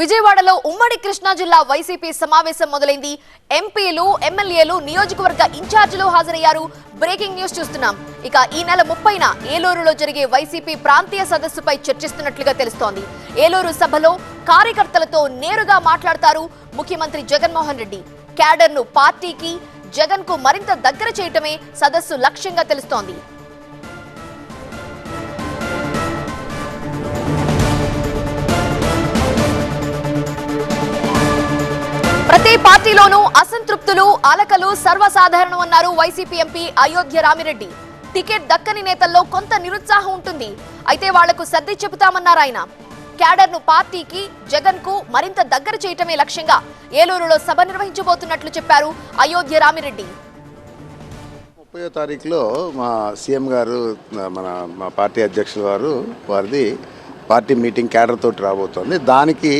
విజయవాడలో ఉమ్మడి కృష్ణా జిల్లా వైసీపీ సమావేశం మొదలైంది. ఎంపీలు ఎమ్మెల్యేలు నియోజకవర్గ ఇన్ఛార్జీలు హాజరయ్యారు. బ్రేకింగ్ న్యూస్ చూస్తున్నాం. ఇక ఈ నెల ముప్పైన ఏలూరులో జరిగే వైసీపీ ప్రాంతీయ సదస్సుపై చర్చిస్తున్నట్లుగా తెలుస్తోంది. ఏలూరు సభలో కార్యకర్తలతో నేరుగా మాట్లాడతారు ముఖ్యమంత్రి జగన్మోహన్ రెడ్డి. క్యాడర్ను పార్టీకి జగన్కు మరింత దగ్గర చేయటమే సదస్సు లక్ష్యంగా తెలుస్తోంది. ప్రతి పార్టీలోనూ అసంతృప్తులు అలకలు సర్వసాధారణం అన్నారు YCP MP Ayodhya Ramireddy. Ticket దక్కని నేతల్లో కొంత నిరుత్సాహం ఉంటుంది. అయితే వాళ్ళకు సర్ది చెబుతామన్నారు ఆయన. క్యాడర్ను పార్టీకి జగన్కు మరింత దగ్గర చేయటమే లక్ష్యంగా ఏలూరులో సభ నిర్వహించబోతున్నట్లు చెప్పారు అయోధ్య రామిరెడ్డి. ముప్పయో తారీఖులో మా సీఎం గారు మన మా పార్టీ అధ్యక్షుల వారు వారిది పార్టీ మీటింగ్ క్యాడర్ తోటి రాబోతోంది. దానికి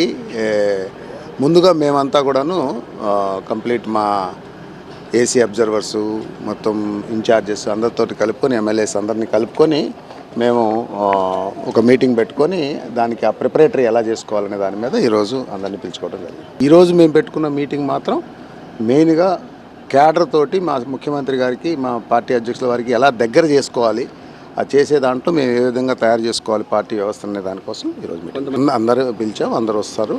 ముందుగా మేమంతా కూడాను కంప్లీట్ మా ఏసీ అబ్జర్వర్సు మొత్తం ఇన్ఛార్జెస్ అందరితోటి కలుపుకొని ఎమ్మెల్యేస్ అందరినీ కలుపుకొని మేము ఒక మీటింగ్ పెట్టుకొని దానికి ఆ ప్రిపరేటరీ ఎలా చేసుకోవాలనే దాని మీద ఈరోజు అందరినీ పిలుచుకోవడం జరిగింది. ఈరోజు మేము పెట్టుకున్న మీటింగ్ మాత్రం మెయిన్గా క్యాడర్ తోటి మా ముఖ్యమంత్రి గారికి మా పార్టీ అధ్యక్షుల వారికి ఎలా దగ్గర చేసుకోవాలి ఆ చేసే దాంట్లో మేము ఏ విధంగా తయారు చేసుకోవాలి పార్టీ వ్యవస్థ అనే దానికోసం ఈరోజు మీటింగ్ అందరూ పిలిచాం అందరూ వస్తారు.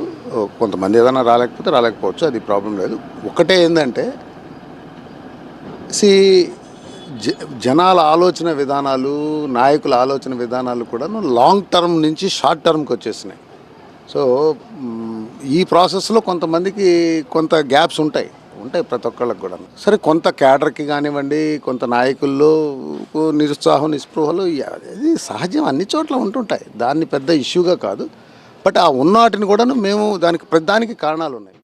కొంతమంది ఏదైనా రాలేకపోతే రాలేకపోవచ్చు అది ప్రాబ్లం లేదు. ఒకటే ఏంటంటే సి జనాల ఆలోచన విధానాలు నాయకుల ఆలోచన విధానాలు కూడా లాంగ్ టర్మ్ నుంచి షార్ట్ టర్మ్కి వచ్చేసినాయి. సో ఈ ప్రాసెస్లో కొంతమందికి కొంత గ్యాప్స్ ఉంటాయి. ఉంటాయి ప్రతి ఒక్కళ్ళకి కూడా. సరే కొంత క్యాడర్కి కానివ్వండి కొంత నాయకుల్లో నిరుత్సాహం నిస్పృహలు అది ఇది సహజం అన్ని చోట్ల ఉంటుంటాయి. దాన్ని పెద్ద ఇష్యూగా కాదు. బట్ ఆ ఉన్న వాటిని కూడా మేము దానికి ప్రతిదానికి కారణాలు ఉన్నాయి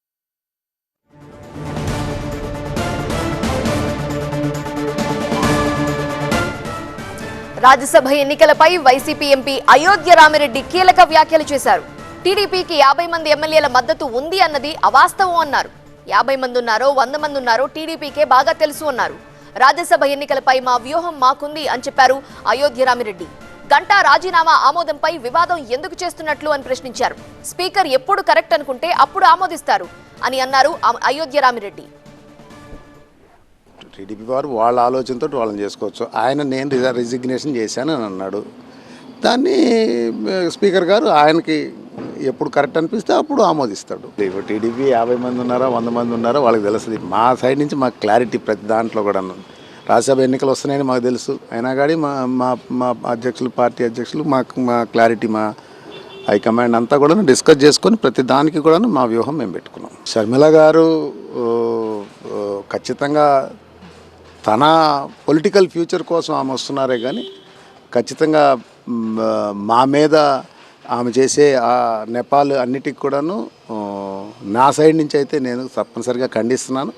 రాజ్యసభ ఎన్నికలపై వైసీపీ ఎంపీ అయోధ్య రామిరెడ్డి కీలక వ్యాఖ్యలు చేశారు. టీడీపీకి యాభై మంది ఎమ్మెల్యేల మద్దతు ఉంది అన్నది అవాస్తవం అన్నారు. యాభై మంది ఉన్నారో వంద మంది ఉన్నారో టీడీపీకే బాగా తెలుసు అన్నారు. రాజ్యసభ ఎన్నికలపై మా వ్యూహం మాకుంది అని చెప్పారు అయోధ్య రామిరెడ్డి. గంటా రాజీనామా ఆమోదంపై వివాదం ఎందుకు చేస్తున్నట్లు అని ప్రశ్నించారు. స్పీకర్ ఎప్పుడు కరెక్ట్ అనుకుంటే అప్పుడు ఆమోదిస్తారు అని అన్నారు అయోధ్య రామిరెడ్డి. టీడీపీ వారు వాళ్ళ ఆలోచనతో వాళ్ళని చేసుకోవచ్చు. ఆయన నేను రిజిగ్నేషన్ చేశాను అని అన్నాడు. దాన్ని స్పీకర్ గారు ఆయనకి ఎప్పుడు కరెక్ట్ అనిపిస్తే అప్పుడు ఆమోదిస్తాడు. ఇప్పుడు టీడీపీ యాభై మంది ఉన్నారా వంద మంది ఉన్నారా వాళ్ళకి తెలుస్తుంది. మా సైడ్ నుంచి మాకు క్లారిటీ ప్రతి దాంట్లో కూడా రాజ్యసభ ఎన్నికలు వస్తున్నాయని మాకు తెలుసు. అయినా కానీ మా మా మా అధ్యక్షులు పార్టీ అధ్యక్షులు మాకు మా క్లారిటీ మా హైకమాండ్ అంతా కూడా డిస్కస్ చేసుకొని ప్రతి దానికి కూడా మా వ్యూహం మేము పెట్టుకున్నాం. షర్మిల గారు ఖచ్చితంగా తన పొలిటికల్ ఫ్యూచర్ కోసం ఆమె వస్తున్నారే కానీ ఖచ్చితంగా మా మీద ఆమె చేసే ఆ నెపాల్ అన్నిటికి కూడాను నా సైడ్ నుంచి అయితే నేను తప్పనిసరిగా ఖండిస్తున్నాను.